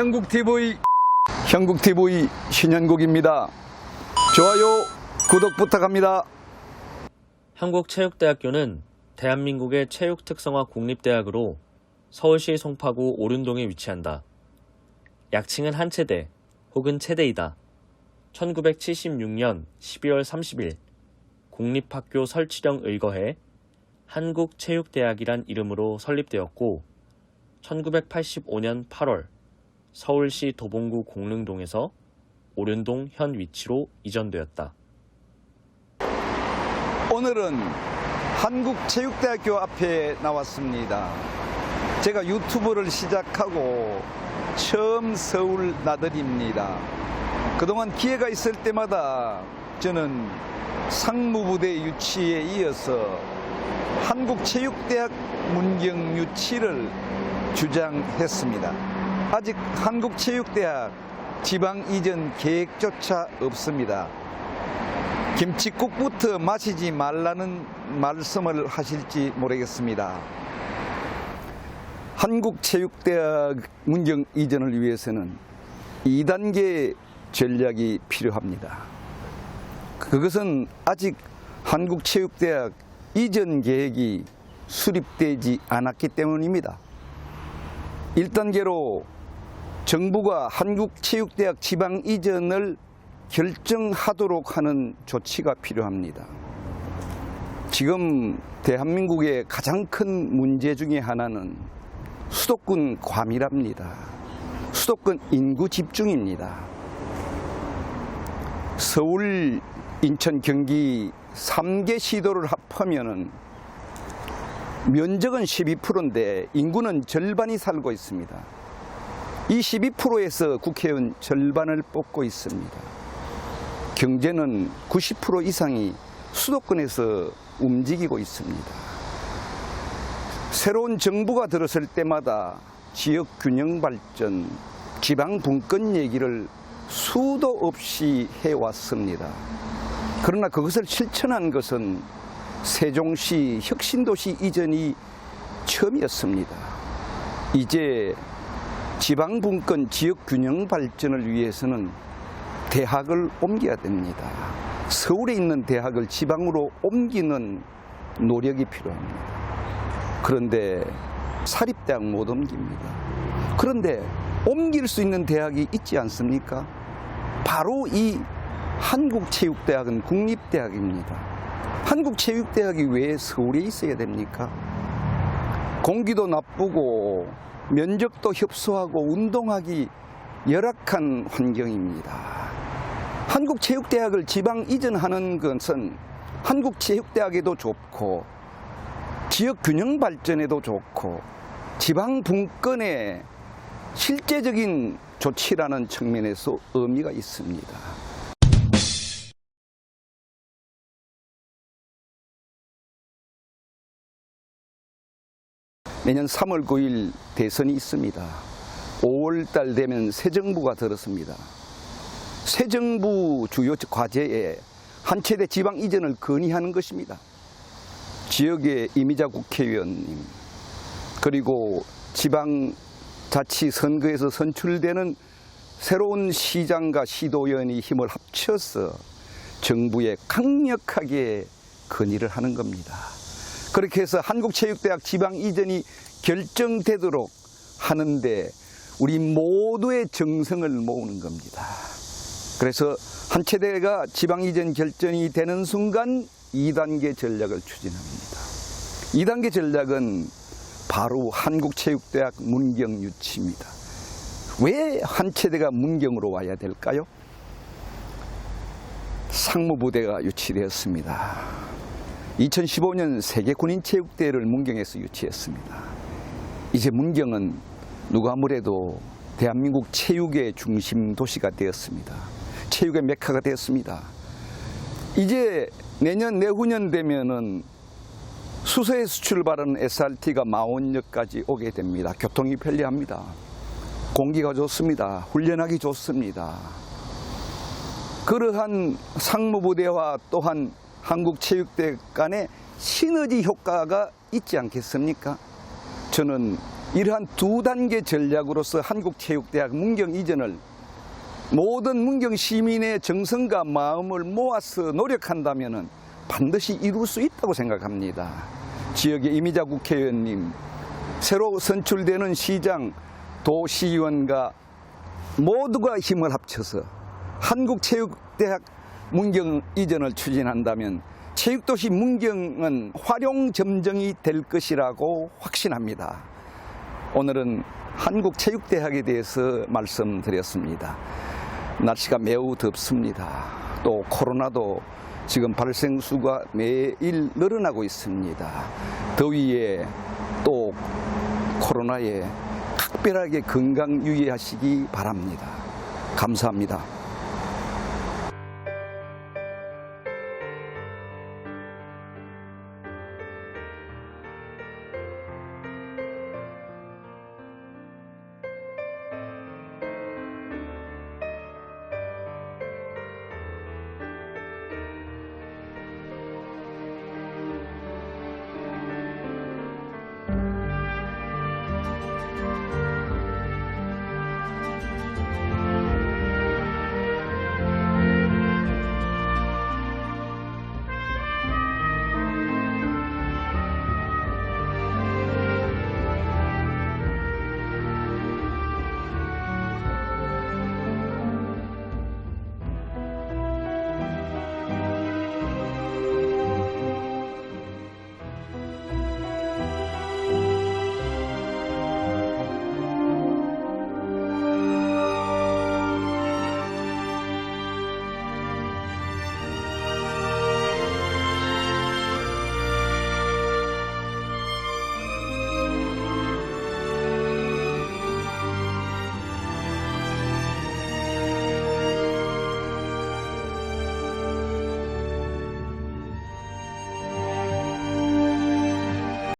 형국TV 형국TV 신현국입니다. 좋아요 구독 부탁합니다. 한국체육대학교는 대한민국의 체육특성화 국립대학으로 서울시 송파구 오륜동에 위치한다. 약칭은 한체대 혹은 체대이다. 1976년 12월 30일 국립학교 설치령 의거해 한국체육대학이란 이름으로 설립되었고 1985년 8월 서울시 도봉구 공릉동에서 오륜동 현 위치로 이전되었다. 오늘은 한국체육대학교 앞에 나왔습니다. 제가 유튜브를 시작하고 처음 서울 나들입니다. 그동안 기회가 있을 때마다 저는 상무부대 유치에 이어서 한국체육대학 문경 유치를 주장했습니다. 아직 한국체육대학 지방 이전 계획조차 없습니다. 김치국부터 마시지 말라는 말씀을 하실지 모르겠습니다. 한국체육대학 문경 이전을 위해서는 2단계 전략이 필요합니다. 그것은 아직 한국체육대학 이전 계획이 수립되지 않았기 때문입니다. 1단계로 정부가 한국체육대학 지방 이전을 결정하도록 하는 조치가 필요합니다. 지금 대한민국의 가장 큰 문제 중에 하나는 수도권 과밀합니다. 수도권 인구 집중입니다. 서울, 인천, 경기 3개 시도를 합하면은 면적은 12%인데 인구는 절반이 살고 있습니다. 이 12%에서 국회의원 절반을 뽑고 있습니다. 경제는 90% 이상이 수도권에서 움직이고 있습니다. 새로운 정부가 들었을 때마다 지역 균형 발전, 지방 분권 얘기를 수도 없이 해왔습니다. 그러나 그것을 실천한 것은 세종시 혁신도시 이전이 처음이었습니다. 이제 지방 분권, 지역 균형 발전을 위해서는 대학을 옮겨야 됩니다. 서울에 있는 대학을 지방으로 옮기는 노력이 필요합니다. 그런데 사립대학 못 옮깁니다. 그런데 옮길 수 있는 대학이 있지 않습니까? 바로 이 한국체육대학은 국립대학입니다. 한국체육대학이 왜 서울에 있어야 됩니까? 공기도 나쁘고 면적도 협소하고 운동하기 열악한 환경입니다. 한국체육대학을 지방 이전하는 것은 한국체육대학에도 좋고 지역 균형 발전에도 좋고 지방 분권에 실제적인 조치라는 측면에서 의미가 있습니다. 내년 3월 9일 대선이 있습니다. 5월 달 되면 새 정부가 들었습니다. 새 정부 주요 과제에 한체대 지방 이전을 건의하는 것입니다. 지역의 이미자 국회의원님, 그리고 지방 자치 선거에서 선출되는 새로운 시장과 시도의원이 힘을 합쳐서 정부에 강력하게 건의를 하는 겁니다. 그렇게 해서 한국체육대학 지방 이전이 결정되도록 하는데 우리 모두의 정성을 모으는 겁니다. 그래서 한 체대가 지방 이전 결정이 되는 순간 2단계 전략을 추진합니다. 2단계 전략은 바로 한국체육대학 문경 유치입니다. 왜 한 체대가 문경으로 와야 될까요? 상무부대가 유치되었습니다. 2015년 세계 군인 체육대회를 문경에서 유치했습니다. 이제 문경은 누가 뭐래도 대한민국 체육의 중심 도시가 되었습니다. 체육의 메카가 되었습니다. 이제 내년 내후년 되면은 수서에서 출발하는 SRT가 마원역까지 오게 됩니다. 교통이 편리합니다. 공기가 좋습니다. 훈련하기 좋습니다. 그러한 상무부대와 또한 한국체육대 간의 시너지 효과가 있지 않겠습니까? 저는 이러한 두 단계 전략으로서 한국체육대학 문경 이전을 모든 문경 시민의 정성과 마음을 모아서 노력한다면 반드시 이룰 수 있다고 생각합니다. 지역의 이미자 국회의원님, 새로 선출되는 시장, 도시의원과 모두가 힘을 합쳐서 한국체육대학 문경 이전을 추진한다면 체육도시 문경은 활용점정이 될 것이라고 확신합니다. 오늘은 한국체육대학에 대해서 말씀드렸습니다. 날씨가 매우 덥습니다. 또 코로나도 지금 발생 수가 매일 늘어나고 있습니다. 더위에 또 코로나에 각별하게 건강 유의하시기 바랍니다. 감사합니다.